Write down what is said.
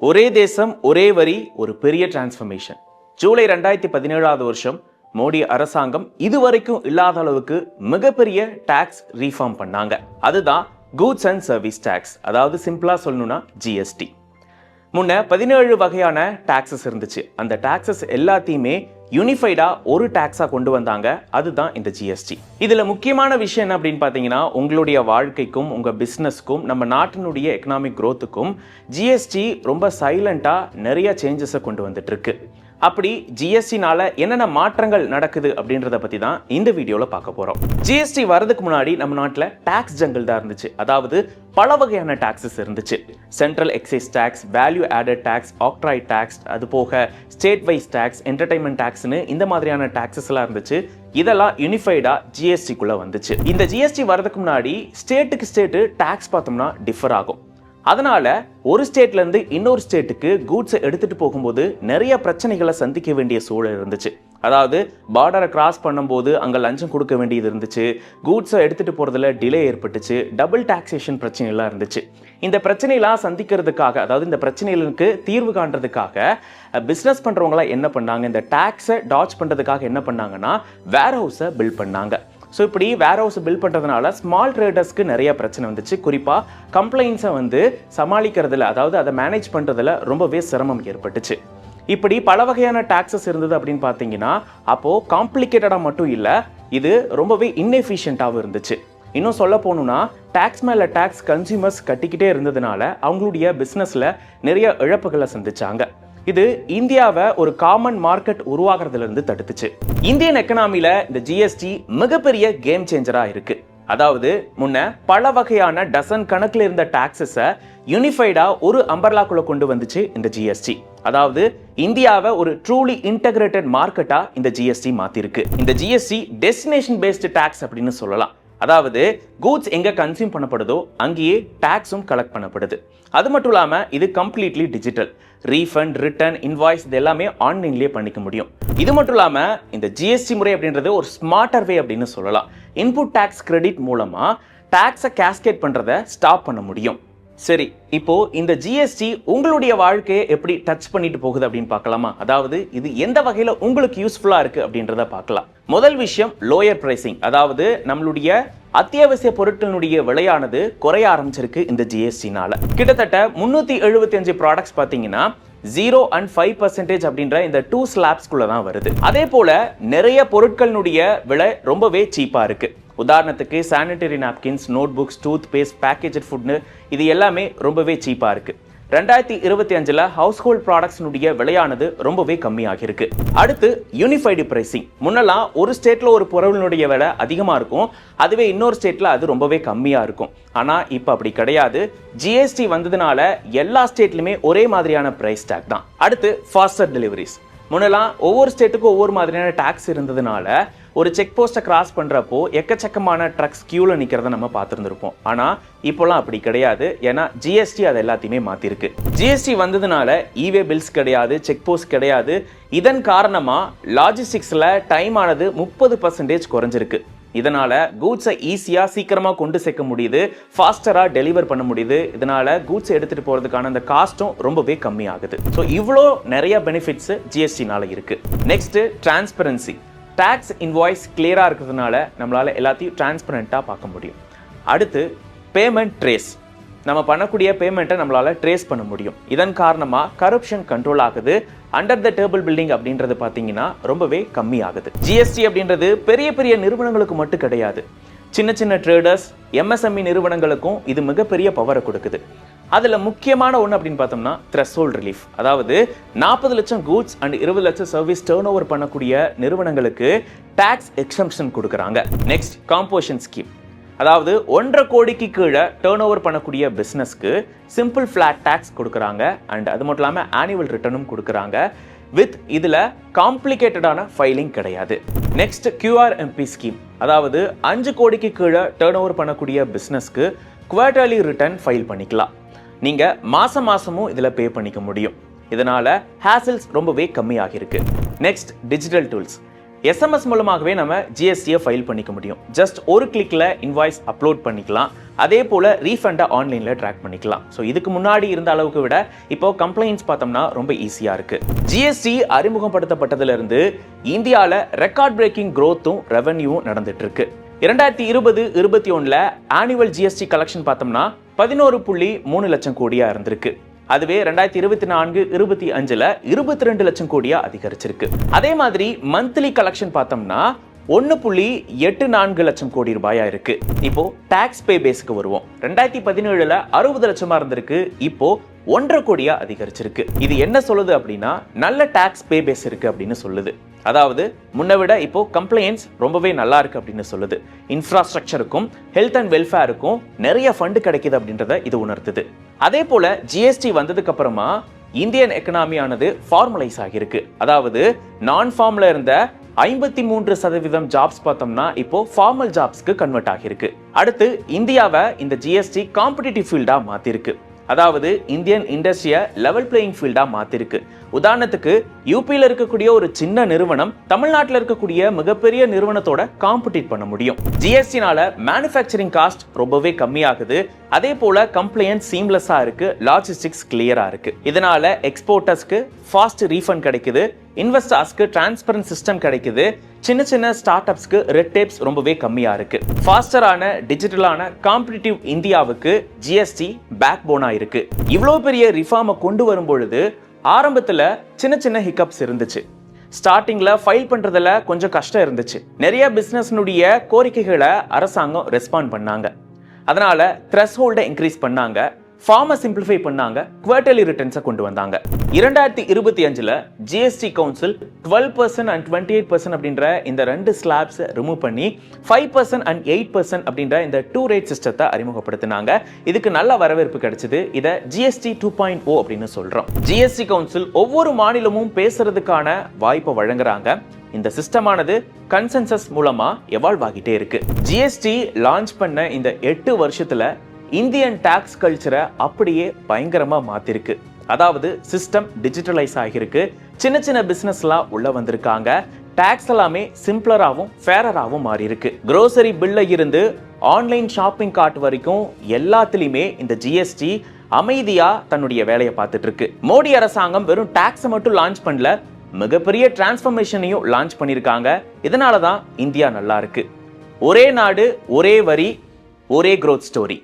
ஒரே தேசம் ஒரே வரி ஒரு பெரிய டிரான்ஸ்ஃபர்மேஷன் ஜூலை ரெண்டாயிரத்தி பதினேழாவது வருஷம் மோடி அரசாங்கம் இதுவரைக்கும் இல்லாத அளவுக்கு மிகப்பெரிய டாக்ஸ் ரீஃபார்ம் பண்ணாங்க. அதுதான் கூட்ஸ் அண்ட் சர்வீஸ் டாக்ஸ் அதாவது சிம்பிளாக சொல்லணும்னா ஜிஎஸ்டி முன்ன பதினேழு வகையான டாக்ஸஸ் இருந்துச்சு. அந்த டாக்ஸஸ் எல்லாத்தையுமே யூனிஃபைடா ஒரு டாக்ஸா கொண்டு வந்தாங்க. அதுதான் இந்த ஜிஎஸ்டி இதில் முக்கியமான விஷயம் என்ன அப்படின்னு பார்த்தீங்கன்னா உங்களுடைய வாழ்க்கைக்கும் உங்க பிஸ்னஸ்க்கும் நம்ம நாட்டினுடைய எக்கனாமிக் க்ரோத்துக்கும் ஜிஎஸ்டி ரொம்ப சைலண்ட்டாக நிறைய சேஞ்சஸை கொண்டு வந்துட்டுருக்கு அப்படி ஜிஎஸ்டினால என்னென்ன மாற்றங்கள் நடக்குது அப்படின்றத பத்தி தான் இந்த வீடியோவில் பார்க்க போறோம். ஜிஎஸ்டி வரதுக்கு முன்னாடி நம்ம நாட்டில் டாக்ஸ் ஜங்கிள் தான் இருந்துச்சு. அதாவது பல வகையான டாக்ஸஸ் இருந்துச்சு. Central excise tax value added tax octroi tax அது போக ஸ்டேட் வைஸ் டாக்ஸ் என்டர்டைன்மெண்ட் டாக்ஸ்னு இந்த மாதிரியான டேக்ஸஸ்லாம் இருந்துச்சு. இதெல்லாம் யூனிஃபைடாக ஜிஎஸ்டிக்குள்ளே வந்துச்சு. இந்த ஜிஎஸ்டி வரதுக்கு முன்னாடி ஸ்டேட்டுக்கு ஸ்டேட்டு டாக்ஸ் பார்த்தோம்னா டிஃபர் ஆகும். அதனால ஒரு ஸ்டேட்ல இருந்து இன்னொரு ஸ்டேட்டுக்கு கூட்ஸை எடுத்துட்டு போகும்போது நிறைய பிரச்சனைகளை சந்திக்க வேண்டிய சூழல் இருந்துச்சு. அதாவது பார்டரை கிராஸ் பண்ணும்போது அங்கே லஞ்சம் கொடுக்க வேண்டியது இருந்துச்சு. கூட்ஸை எடுத்துட்டு போகிறதுல டிலே ஏற்பட்டுச்சு. டபுள் டாக்ஸேஷன் பிரச்சனைலாம் இருந்துச்சு. இந்த பிரச்சனையெல்லாம் சந்திக்கிறதுக்காக அதாவது இந்த பிரச்சனைகளுக்கு தீர்வு காண்றதுக்காக பிஸ்னஸ் பண்ணுறவங்களாம் என்ன பண்ணாங்க? இந்த டாக்ஸை டாச் பண்ணுறதுக்காக என்ன பண்ணாங்கன்னா வேர் ஹவுஸை பில்ட் பண்ணாங்க. ஸோ இப்படி வேர் ஹவுஸ் பில்ட் பண்ணுறதுனால ஸ்மால் ட்ரேடர்ஸ்க்கு நிறைய பிரச்சனை வந்துச்சு. குறிப்பாக கம்ப்ளைண்ட்ஸை வந்து சமாளிக்கிறதுல அதாவது அதை மேனேஜ் பண்ணுறதுல ரொம்பவே சிரமம் ஏற்பட்டுச்சு. இப்படி பல வகையான டாக்ஸஸ் இருந்தது அப்படின்னு பார்த்தீங்கன்னா அப்போது காம்ப்ளிகேட்டடாக மட்டும் இல்லை இது ரொம்பவே இன்னெஃபிஷியண்ட்டாகவும் இருந்துச்சு. இன்னும் சொல்ல போகணும்னா டேக்ஸ் மேலே டேக்ஸ் கன்சியூமர்ஸ் கட்டிக்கிட்டே இருந்ததுனால அவங்களுடைய பிஸ்னஸில் நிறைய இழப்புகளை சந்திச்சாங்க. இது இந்தியாவை ஒரு காமன் மார்க்கெட் உருவாகிறதுல இருந்து தடுத்துச்சு. இந்தியன் எக்கனாமில இந்த ஜிஎஸ்டி மிகப்பெரிய கேம் சேஞ்சரா இருக்கு. அதாவது முன்ன பல வகையான டசன் கணக்கில் இருந்த டாக்ஸஸை யூனிஃபைடா ஒரு அம்பர்லாக்குள்ள கொண்டு வந்துச்சு இந்த ஜிஎஸ்டி அதாவது இந்தியாவை ஒரு ட்ரூலி இன்டகிரேட்டட் மார்க்கெட்டா இந்த ஜிஎஸ்டி மாத்திருக்கு. இந்த ஜிஎஸ்டி டெஸ்டினேஷன் பேஸ்டு டாக்ஸ் அப்படின்னு சொல்லலாம். அதாவது கூட்ஸ் எங்கே கன்சியூம் பண்ணப்படுதோ அங்கேயே டேக்ஸும் கலெக்ட் பண்ணப்படுது. அது மட்டும் இல்லாமல் இது completely digital refund return invoice இது எல்லாமே ஆன்லைன்லேயே பண்ணிக்க முடியும். இது மட்டும் இல்லாமல் இந்த ஜிஎஸ்டி முறை அப்படின்றது ஒரு ஸ்மார்ட்டர் வே அப்படின்னு சொல்லலாம். இன்புட் டேக்ஸ் கிரெடிட் மூலமாக டேக்ஸை கேஸ்கேட் பண்ணுறத ஸ்டாப் பண்ண முடியும். சரி இப்போ இந்த ஜிஎஸ்டி உங்களுடைய வாழ்க்கையை எப்படி டச் பண்ணிட்டு போகுது அப்படின்னு பார்க்கலாமா? அதாவது இது எந்த வகையில் உங்களுக்கு யூஸ்ஃபுல்லாக இருக்குது அப்படின்றத பார்க்கலாம். முதல் விஷயம் லோயர் பிரைசிங் அதாவது நம்மளுடைய அத்தியாவசிய பொருட்களினுடைய விலையானது குறைய ஆரம்பிச்சிருக்கு இந்த ஜிஎஸ்டினால கிட்டத்தட்ட முன்னூற்றி எழுபத்தி அஞ்சு ப்ராடக்ட்ஸ் பார்த்தீங்கன்னா ஜீரோ அண்ட் ஃபைவ் பர்சன்டேஜ் அப்படின்ற இந்த டூ ஸ்லாப்ஸ்குள்ள தான் வருது. அதே போல நிறைய பொருட்களினுடைய விலை ரொம்பவே சீப்பாக இருக்கு. உதாரணத்துக்கு sanitary napkins notebooks toothpaste package ஃபுட்னு இது எல்லாமே ரொம்பவே சீப்பாக இருக்குது ரெண்டாயிரத்தி இருபத்தி அஞ்சுல ஹவுஸ் ஹோல்ட் ப்ராடக்ட்ஸ்னுடைய விலையானது ரொம்பவே கம்மியாகிருக்கு அடுத்து யூனிஃபைடு பிரைசிங் முன்னெல்லாம் ஒரு ஸ்டேட்ல ஒரு பொருளினுடைய விலை அதிகமாக இருக்கும். அதுவே இன்னொரு ஸ்டேட்ல அது ரொம்பவே கம்மியாக இருக்கும். ஆனால் இப்போ அப்படி கிடையாது. ஜிஎஸ்டி வந்ததுனால எல்லா ஸ்டேட்லையுமே ஒரே மாதிரியான பிரைஸ் டேக் தான். அடுத்து ஃபாஸ்டர் டெலிவரிஸ் முன்னெல்லாம் ஒவ்வொரு ஸ்டேட்டுக்கும் ஒவ்வொரு மாதிரியான டேக்ஸ் இருந்ததுனால ஒரு செக் போஸ்ட்டை கிராஸ் பண்ணுறப்போ எக்கச்சக்கமான ட்ரக்ஸ் கியூவில் நிற்கிறத நம்ம பார்த்துருந்துருப்போம். ஆனால் இப்போலாம் அப்படி கிடையாது. ஏன்னா ஜிஎஸ்டி அதை எல்லாத்தையுமே மாற்றிருக்கு ஜிஎஸ்டி வந்ததுனால இவே பில்ஸ் கிடையாது செக் போஸ்ட் கிடையாது. இதன் காரணமாக லாஜிஸ்டிக்ஸில் டைம் ஆனது முப்பது பர்சன்டேஜ் குறைஞ்சிருக்கு. இதனால கூட்ஸை ஈஸியாக சீக்கிரமாக கொண்டு சேர்க்க முடியுது. ஃபாஸ்டராக டெலிவர் பண்ண முடியுது. இதனால கூட்ஸ் எடுத்துகிட்டு போகிறதுக்கான அந்த காஸ்ட்டும் ரொம்பவே கம்மியாகுது. ஸோ இவ்வளோ நிறைய பெனிஃபிட்ஸு ஜிஎஸ்டினால இருக்குது நெக்ஸ்ட்டு டிரான்ஸ்பரன்சி டேக்ஸ் இன்வாய்ஸ் கிளியராக இருக்கிறதுனால நம்மளால் எல்லாத்தையும் டிரான்ஸ்பரண்ட்டாக பார்க்க முடியும். அடுத்து பேமெண்ட் ட்ரேஸ் நம்ம பண்ணக்கூடிய பேமெண்ட்டை நம்மளால் ட்ரேஸ் பண்ண முடியும். இதன் காரணமாக கரப்ஷன் கண்ட்ரோல் ஆகுது. அண்டர் த டேபிள் பில்டிங் அப்படின்றது பார்த்தீங்கன்னா ரொம்பவே கம்மி ஆகுது ஜிஎஸ்டி அப்படின்றது பெரிய பெரிய நிறுவனங்களுக்கு மட்டும் கிடையாது. சின்ன சின்ன ட்ரேடர்ஸ் எம்எஸ்எம்இ நிறுவனங்களுக்கும் இது மிகப்பெரிய பவரை கொடுக்குது. அதில் முக்கியமான ஒன்று அப்படின்னு பார்த்தோம்னா த்ரெஸ்ஹோல்ட் ரிலீஃப் அதாவது நாற்பது லட்சம் கூட்ஸ் அண்ட் இருபது லட்சம் சர்வீஸ் டேர்ன் ஓவர் பண்ணக்கூடிய நிறுவனங்களுக்கு டேக்ஸ் எக்ஸம்ஷன் கொடுக்குறாங்க. நெக்ஸ்ட் காம்போஷன் ஸ்கீம் அதாவது ஒன்றரை கோடிக்கு கீழே டேர்ன் ஓவர் பண்ணக்கூடிய பிஸ்னஸ்க்கு சிம்பிள் ஃப்ளாட் டேக்ஸ் கொடுக்குறாங்க. அண்ட் அது மட்டும் இல்லாமல் ஆனுவல் ரிட்டர்னும் கொடுக்குறாங்க. வித் இதில் காம்ப்ளிகேட்டடான ஃபைலிங் கிடையாது. நெக்ஸ்ட் கியூஆர்எம்பி ஸ்கீம் அதாவது அஞ்சு கோடிக்கு கீழே டேர்ன் ஓவர் பண்ணக்கூடிய பிஸ்னஸ்க்கு குவார்டர்லி ரிட்டர்ன் ஃபைல் பண்ணிக்கலாம். நீங்கள் மாதம் மாதமும் இதில் பே பண்ணிக்க முடியும். இதனால் ஹேசல்ஸ் ரொம்பவே கம்மியாகிருக்கு. நெக்ஸ்ட் டிஜிட்டல் டூல்ஸ் எஸ்எம்எஸ் மூலமாகவே நம்ம ஜிஎஸ்டியை ஃபைல் பண்ணிக்க முடியும். ஜஸ்ட் ஒரு கிளிக்கில் இன்வாய்ஸ் அப்லோட் பண்ணிக்கலாம். அதே போல் ரீஃபண்டை ஆன்லைனில் ட்ராக் பண்ணிக்கலாம். ஸோ இதுக்கு முன்னாடி இருந்த அளவுக்கு விட இப்போ கம்ப்ளைண்ட்ஸ் பார்த்தோம்னா ரொம்ப ஈஸியாக இருக்குது ஜிஎஸ்டி அறிமுகப்படுத்தப்பட்டதுலேருந்து இந்தியாவில் ரெக்கார்ட் பிரேக்கிங் க்ரோத்தும் ரெவன்யூவும் நடந்துட்டு இருக்கு. இரண்டாயிரத்தி இருபது இருபத்தி ஒன்றில் ஆனுவல் ஜிஎஸ்டி கலெக்ஷன் பார்த்தோம்னா பதினோரு புள்ளி மூணு லட்சம் கோடியாக இருந்திருக்கு. அதுவே ரெண்டாயிரத்தி இருபத்தி நான்கு இருபத்தி அஞ்சுல இருபத்தி ரெண்டு லட்சம் கோடியா அதிகரிச்சிருக்கு. அதே மாதிரி மந்த்லி கலெக்ஷன் பார்த்தோம்னா ஒன்று புள்ளி எட்டு நான்கு லட்சம் கோடி ரூபாயா இருக்கு. இப்போ டாக்ஸ் பே பேஸ்க்கு வருவோம். ரெண்டாயிரத்தி பதினேழுல அறுபது லட்சமா இருந்திருக்கு. இப்போ ஒன்றரை கோடியா அதிகரிச்சிருக்கு. இது என்ன சொல்லுது அப்படின்னா நல்ல டாக்ஸ் பே பேஸ் இருக்கு அப்படின்னு சொல்லுது. அதாவது முன்னை விட இப்போ கம்ப்ளைண்ட்ஸ் ரொம்பவே நல்லா இருக்கு அப்படின்னு சொல்லுது. இன்ஃப்ராஸ்ட்ரக்சருக்கும் ஹெல்த் அண்ட் வெல்ஃபேருக்கும் நிறைய ஃபண்டு கிடைக்குது அப்படின்றத இது உணர்த்துது. அதே போல ஜிஎஸ்டி வந்ததுக்கு அப்புறமா இந்தியன் எக்கனாமியானது ஃபார்மலைஸ் ஆகியிருக்கு. அதாவது நான் ஃபார்ம்ல இருந்த ஐம்பத்தி மூன்று சதவீதம் ஜாப்ஸ் பார்த்தோம்னா இப்போ ஃபார்மல் ஜாப்ஸ்க்கு கன்வெர்ட் ஆகியிருக்கு. அடுத்து இந்தியாவை இந்த ஜிஎஸ்டி காம்படிட்டிவ் ஃபீல்டாக மாற்றிருக்கு அதாவது இந்தியன் இண்டஸ்ட்ரியை லெவல் பிளேயிங் ஃபீல்டாக மாற்றிருக்கு உதாரணத்துக்கு யூபியில் இருக்கக்கூடிய ஒரு சின்ன நிறுவனம் தமிழ்நாட்டில் இருக்கக்கூடிய மிகப்பெரிய நிறுவனத்தோட காம்படிட் பண்ண முடியும். ஜிஎஸ்டினால மேனுஃபேக்சரிங் காஸ்ட் ரொம்பவே கம்மியாகுது. அதே போல கம்ப்ளைண்ட் சீம்லெஸ்ஸாக இருக்கு லாஜிஸ்டிக்ஸ் கிளியராக இருக்கு. இதனால எக்ஸ்போர்ட்டர்ஸ்க்கு ஃபாஸ்ட் ரீஃபண்ட் கிடைக்குது. இன்வெஸ்டர்ஸ்க்கு டிரான்ஸ்பரன்ட் சிஸ்டம் கிடைக்குது. சின்ன சின்ன ஸ்டார்ட் அப்ஸ்க்கு ரெட் டேப்ஸ் ரொம்பவே கம்மியாக இருக்கு. ஃபாஸ்டரான டிஜிட்டலான காம்படிட்டிவ் இந்தியாவுக்கு ஜிஎஸ்டி பேக் போனா இருக்கு. இவ்வளோ பெரிய ரிஃபார்மை கொண்டு வரும் பொழுது சின்ன சின்ன ஹிக்கப்ஸ் இருந்துச்சு. ஸ்டார்டிங்கில் ஃபைல் பண்ணுறதுல கொஞ்சம் கஷ்டம் இருந்துச்சு. நிறைய பிஸ்னஸ்னுடைய கோரிக்கைகளை அரசாங்கம் ரெஸ்பாண்ட் பண்ணாங்க. அதனால ஹோல்டை இன்க்ரீஸ் பண்ணாங்க. ஃபார்மை சிம்பிளிஃபை பண்ணாங்க குவார்டர்லி ரிட்டர்ன்ஸை கொண்டு வந்தாங்க. இரண்டாயிரத்தி இருபத்தி அஞ்சில் GST council twelve percent and twenty eight percent அப்படின்ற இந்த ரெண்டு ஸ்லாப்ஸை ரிமூவ் பண்ணி five percent and eight percent அப்படின்ற இந்த டூ ரேட் சிஸ்டத்தை அறிமுகப்படுத்தினாங்க. இதுக்கு நல்ல வரவேற்பு கிடைச்சது. இதை ஜிஎஸ்டி டூ பாயிண்ட் ஓ அப்படின்னு சொல்கிறோம் ஜிஎஸ்டி கவுன்சில் ஒவ்வொரு மாநிலமும் பேசுறதுக்கான வாய்ப்பை வழங்குறாங்க. இந்த சிஸ்டமானது கன்சென்சஸ் மூலமா எவால்வ் ஆகிட்டே இருக்கு. ஜிஎஸ்டி லான்ச் பண்ண இந்த எட்டு வருஷத்துல இந்தியன் டாக்ஸ் கல்ச்சரை அப்படியே பயங்கரமாக மாற்றிருக்கு அதாவது சிஸ்டம் டிஜிட்டலைஸ் ஆகியிருக்கு. சின்ன சின்ன பிஸ்னஸ்லாம் உள்ள வந்திருக்காங்க. டேக்ஸ் எல்லாமே சிம்பிளராகவும் ஃபேரராகவும் மாறி இருக்கு க்ரோசரி பில்ல இருந்து ஆன்லைன் ஷாப்பிங் கார்ட் வரைக்கும் எல்லாத்துலேயுமே இந்த ஜிஎஸ்டி அமைதியாக தன்னுடைய வேலையை பார்த்துட்டு இருக்கு மோடி அரசாங்கம் வெறும் டேக்ஸை மட்டும் லான்ச் பண்ணல மிகப்பெரிய டிரான்ஸ்ஃபர்மேஷனையும் லான்ச் பண்ணியிருக்காங்க. இதனால தான் இந்தியா நல்லா இருக்கு. ஒரே நாடு ஒரே வரி ஒரே க்ரோத் ஸ்டோரி